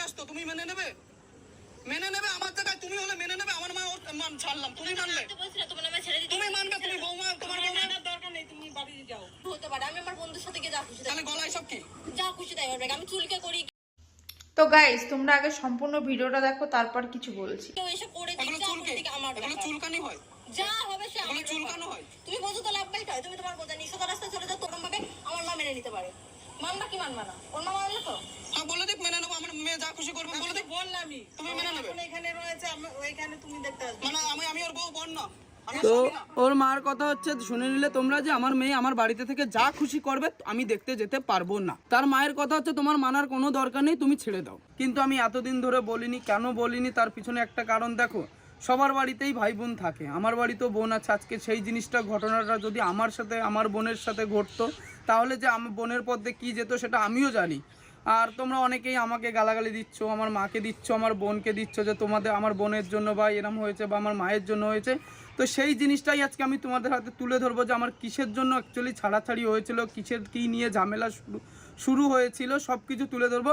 নিয়ে আসতো তুমি মেনে নেবে? মেনে নেবে আমার জায়গায় তুমি হলে মেনে নেবে আমার মা মান ছাড়লাম তুমি মানলে। তুমি মানবে তুমি বৌমা তোমার দরকার নেই তুমি বাড়ি যাও। হতে পারে আমি আমার বন্ধুর সাথে গিয়ে যা খুশি তাহলে গলায় সব কি? যা খুশি তাই হবে আমি চুলকে করি। তো গাইস তোমরা আগে সম্পূর্ণ ভিডিওটা দেখো তারপর কিছু বলছি। চুলকানি হয়। যা হবে সে হয়। তুমি বোঝো তো লাভ তুমি তোমার বোঝা নিশো রাস্তা চলে যাও তোরম ভাবে আমার মা মেনে নিতে পারে। মানবা কি মানবা না? ওর মা মানলে তো? হ্যাঁ বলে দিক মেনে নেব। আমার মেয়ে যা খুশি করবে বলে বললামই। তুমি মেনে নেবে? এখানে রয়েছে আমি ওইখানে তুমি দেখতে আসবে। মানে আমি আমি ওর বউ বোন না। তো ওর মার কথা হচ্ছে শুনে নিলে তোমরা যে আমার মেয়ে আমার বাড়িতে থেকে যা খুশি করবে আমি দেখতে যেতে পারব না। তার মায়ের কথা হচ্ছে তোমার মানার কোনো দরকার নেই তুমি ছেড়ে দাও। কিন্তু আমি এতদিন ধরে বলিনি কেন বলিনি তার পিছনে একটা কারণ দেখো। সবার বাড়িতেই ভাই বোন থাকে। আমার বাড়িতেও বোন আছে, আজকে সেই জিনিসটা, ঘটনাটা যদি আমার সাথে, আমার বোনের সাথে ঘটতো, তাহলে যে আমার বোনের পথে কী যেত সেটা আমিও জানি। আর তোমরা অনেকেই আমাকে গালাগালি দিচ্ছ, আমার মাকে দিচ্ছ, আমার বোনকে দিচ্ছ যে তোমাদের, আমার বোনের জন্য বা এরম হয়েছে বা আমার মায়ের জন্য হয়েছে। তো সেই জিনিসটাই আজকে আমি তোমাদের হাতে তুলে ধরবো যে আমার কিসের জন্য অ্যাকচুয়ালি ছাড়াছাড়ি হয়েছিল, কিসের, কী নিয়ে ঝামেলা শুরু। শুরু হয়েছিল সব কিছু তুলে ধরবো।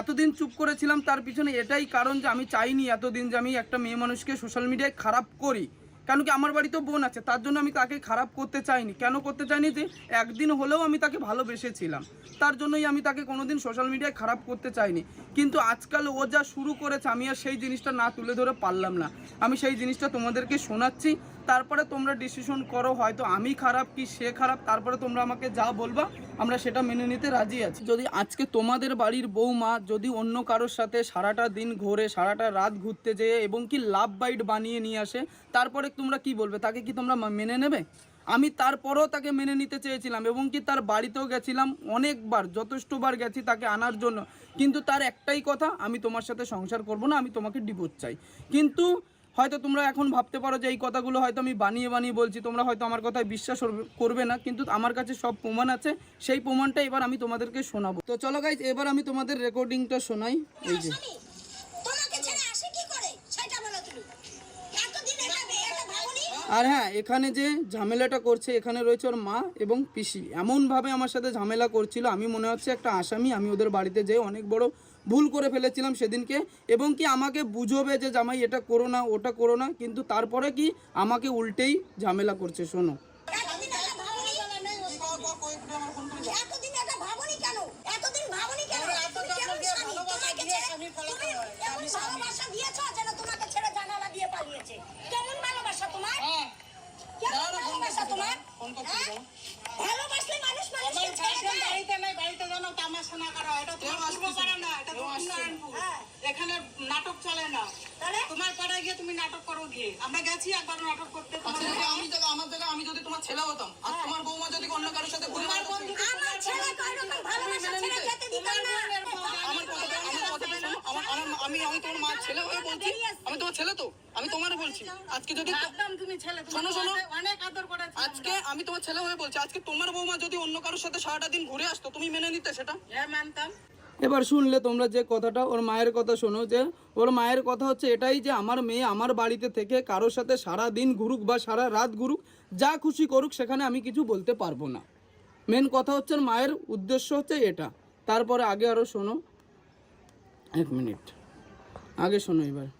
এতদিন চুপ করেছিলাম তার পিছনে এটাই কারণ যে আমি চাইনি এতদিন যে আমি একটা মেয়ে মানুষকে সোশ্যাল মিডিয়ায় খারাপ করি। কেন কি আমার বাড়িতেও বোন আছে, তার জন্য আমি তাকে খারাপ করতে চাইনি। কেন করতে চাইনি যে একদিন হলেও আমি তাকে ভালোবেসেছিলাম। তার জন্যই আমি তাকে কোনোদিন সোশ্যাল মিডিয়ায় খারাপ করতে চাইনি। কিন্তু আজকাল ও যা শুরু করেছে, আমি আর সেই জিনিসটা না তুলে ধরে পারলাম না। আমি সেই জিনিসটা তোমাদেরকে শোনাচ্ছি, তারপরে তোমরা ডিসিশন করো হয়তো আমি খারাপ কি সে খারাপ, তারপরে তোমরা আমাকে যা বলবা, আমরা সেটা মেনে নিতে রাজি আছি। যদি আজকে তোমাদের বাড়ির বৌমা যদি অন্য কারোর সাথে সারাটা দিন ঘোরে, সারাটা রাত ঘুরতে যেয়ে এবং কি লাভ বাইট বানিয়ে নিয়ে আসে, তারপরে তোমরা কি বলবে? তাকে কি তোমরা মেনে নেবে? আমি তারপরেও তাকে মেনে নিতে চেয়েছিলাম এবং কি তার বাড়িতেও গেছিলাম অনেকবার, যথেষ্টবার গেছি তাকে আনার জন্য। কিন্তু তার একটাই কথা, আমি তোমার সাথে সংসার করব না, আমি তোমাকে ডিভোর্স চাই। কিন্তু হয়তো তোমরা এখন ভাবতে পারো যে এই কথাগুলো হয়তো আমি বানিয়ে বানিয়ে বলছি, তোমরা হয়তো আমার কথায় বিশ্বাস করবে- না, কিন্তু আমার কাছে সব প্রমাণ আছে, সেই প্রমাণটা এবার আমি তোমাদেরকে শোনাবো। তো চলো গাইজ এবার আমি তোমাদের রেকর্ডিংটা শোনাই। এই যে। আর হ্যাঁ এখানে যে ঝামেলাটা করছে, এখানে রয়েছে ওর মা এবং পিসি। এমনভাবে আমার সাথে ঝামেলা করছিল, আমি মনে হচ্ছে একটা আসামি, আমি ওদের বাড়িতে যেয়ে অনেক বড় ভুল করে ফেলেছিলাম সেদিনকে। এবং কি আমাকে বুঝবে যে, জামাই, এটা করো না, ওটা করো না। কিন্তু তারপরে কি আমাকে উল্টেই ঝামেলা করছে, শোনো এতদিন এটা ভাবনি এতদিন এটা ভাবনি কেন এতদিন ভাবনি কেন তুমি কেমন স্বামী? তোমাকে ছেড়ে- তুমি এমন ভালোবাসা দিয়েছ যেন তোমাকে ছেড়ে জানালা দিয়ে পালিয়েছে কেমন ভালোবাসা তোমার কেমন ভালোবাসা তোমার হ্যাঁ? ভালোবাসলে মানুষ মানুষকে ছেড়ে একদম দেয়। বাড়িতে নাই বাড়িতে যেন তামাশা না করা হয়। এটা তোমার পূর্ব পাড়া না এটা তো উন্নয়নপুর হ্যাঁ। এখানে নাটক চলে না। তোমার পাড়ায় গিয়ে তুমি নাটক করো গিয়ে। আমরা গেছি একবার নাটক করতে। আচ্ছা, যদি আমি জায়গা আমার জায়গা আমি যদি তোমার ছেলে হতাম আর তোমার বৌমা যদি অন্য কারোর সাথে ঘুরে আমার ছেলে কোনোরকম ভালোবাসা ছেড়ে যেতে দিত না। আমার কথাটা আমার কথাটা আমার আমার- আমি আমি তোমার মা ছেলে হয়ে বলছি। আমি তোমার ছেলে তো। আমি তোমার বলছি। আজকে যদি তুমি ছেলে শোনো, শোনো। অনেক আদর করেছি আজকে আমি তোমার ছেলে হয়ে বলছি। আজকে তোমার বৌমা যদি অন্য কারোর সাথে সারাটা দিন ঘুরে আসতো তুমি মেনে নিতে সেটা? হ্যাঁ মানতাম। এবার শুনলে তোমরা যে কথাটা ওর মায়ের কথা শোনো যে ওর মায়ের কথা হচ্ছে এটাই যে আমার মেয়ে আমার বাড়িতে থেকে কারোর সাথে সারা দিন ঘুরুক বা সারা রাত ঘুরুক, যা খুশি করুক সেখানে আমি কিছু বলতে পারব না। মেন কথা হচ্ছে মায়ের উদ্দেশ্য হচ্ছে এটা। তারপরে আগে আরও শোনো। এক মিনিট। আগে শোনো এবার।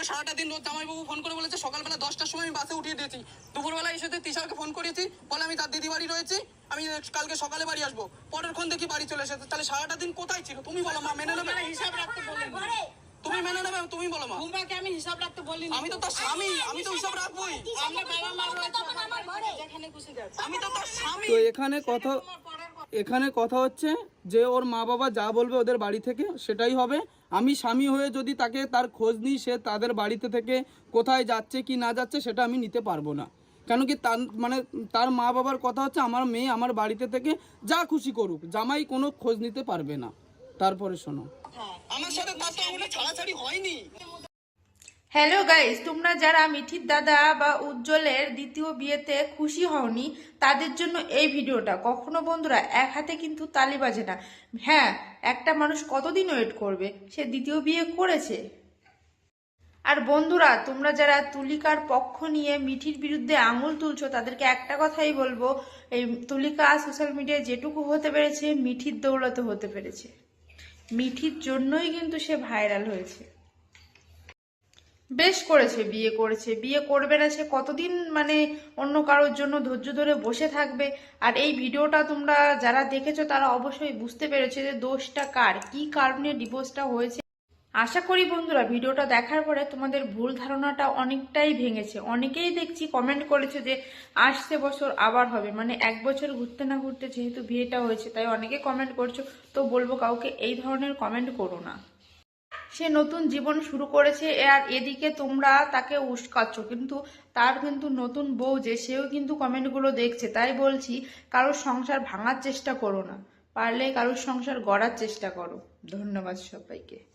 এগুলো সারাটা দিন রোজ জামাইবাবু ফোন করে বলেছে সকালবেলা দশটার সময় আমি বাসে উঠিয়ে দিয়েছি। দুপুরবেলা এসে তিশারকে ফোন করেছি বলে আমি তার দিদি বাড়ি রয়েছি আমি কালকে সকালে বাড়ি আসব। পরের ক্ষণ দেখি বাড়ি চলে এসেছে। তাহলে সারাটা দিন কোথায় ছিল? তুমি বলো মা মেনে নেবে? হিসাব রাখতে বলিনি। তুমি মেনে নেবে? তুমি বলো মা। তোমাকে আমি হিসাব রাখতে বলিনি। আমি তো তার স্বামী আমি তো হিসাব রাখবোই। আমরা বাবা মা রয়েছে আমি তো তার স্বামী। তো এখানে কথা এখানে কথা হচ্ছে যে ওর মা বাবা যা বলবে ওদের বাড়ি থেকে সেটাই হবে। আমি স্বামী হয়ে যদি তাকে তার খোঁজ নিই, সে তাদের বাড়িতে থেকে কোথায় যাচ্ছে, কি না যাচ্ছে, সেটা আমি নিতে পারব না। কেন কি তার মানে তার মা বাবার কথা হচ্ছে, আমার মেয়ে আমার বাড়িতে থেকে যা খুশি করুক, জামাই কোনো খোঁজ নিতে পারবে না। তারপরে শোনো। আমার সাথে হয়নি। হ্যালো গাইস তোমরা যারা মিঠির দাদা বা উজ্জ্বলের দ্বিতীয় বিয়েতে খুশি হওনি, তাদের জন্য এই ভিডিওটা। কখনো বন্ধুরা, এক হাতে কিন্তু তালি বাজে না। হ্যাঁ একটা মানুষ কতদিন ওয়েট করবে? সে দ্বিতীয় বিয়ে করেছে। আর বন্ধুরা, তোমরা যারা তুলিকার পক্ষ নিয়ে মিঠির বিরুদ্ধে আঙুল তুলছো, তাদেরকে একটা কথাই বলব, এই তুলিকা সোশ্যাল মিডিয়ায় যেটুকু হতে পেরেছে, মিঠির দৌলতে হতে পেরেছে। মিঠির জন্যই কিন্তু সে ভাইরাল হয়েছে। বেশ করেছে, বিয়ে করেছে। বিয়ে করবে না সে কতদিন মানে অন্য কারোর জন্য ধৈর্য ধরে বসে থাকবে। আর এই ভিডিওটা তোমরা যারা দেখেছ তারা অবশ্যই বুঝতে পেরেছে যে দোষটা কার, কি কারণে ডিভোর্সটা হয়েছে। আশা করি বন্ধুরা, ভিডিওটা দেখার পরে তোমাদের ভুল ধারণাটা অনেকটাই ভেঙেছে। অনেকেই দেখছি কমেন্ট করেছে যে আসছে বছর, আবার হবে। মানে এক বছর ঘুরতে না ঘুরতে যেহেতু বিয়েটা হয়েছে, তাই অনেকে কমেন্ট করছ। তো বলব কাউকে এই ধরনের কমেন্ট করো না। সে নতুন জীবন শুরু করেছে আর এদিকে তোমরা তাকে উস্কাচ্ছ। কিন্তু তার কিন্তু নতুন বউ যে, সেও কিন্তু কমেন্টগুলো দেখছে। তাই বলছি, কারোর সংসার ভাঙার চেষ্টা করো না। পারলে কারোর সংসার গড়ার চেষ্টা করো। ধন্যবাদ সবাইকে।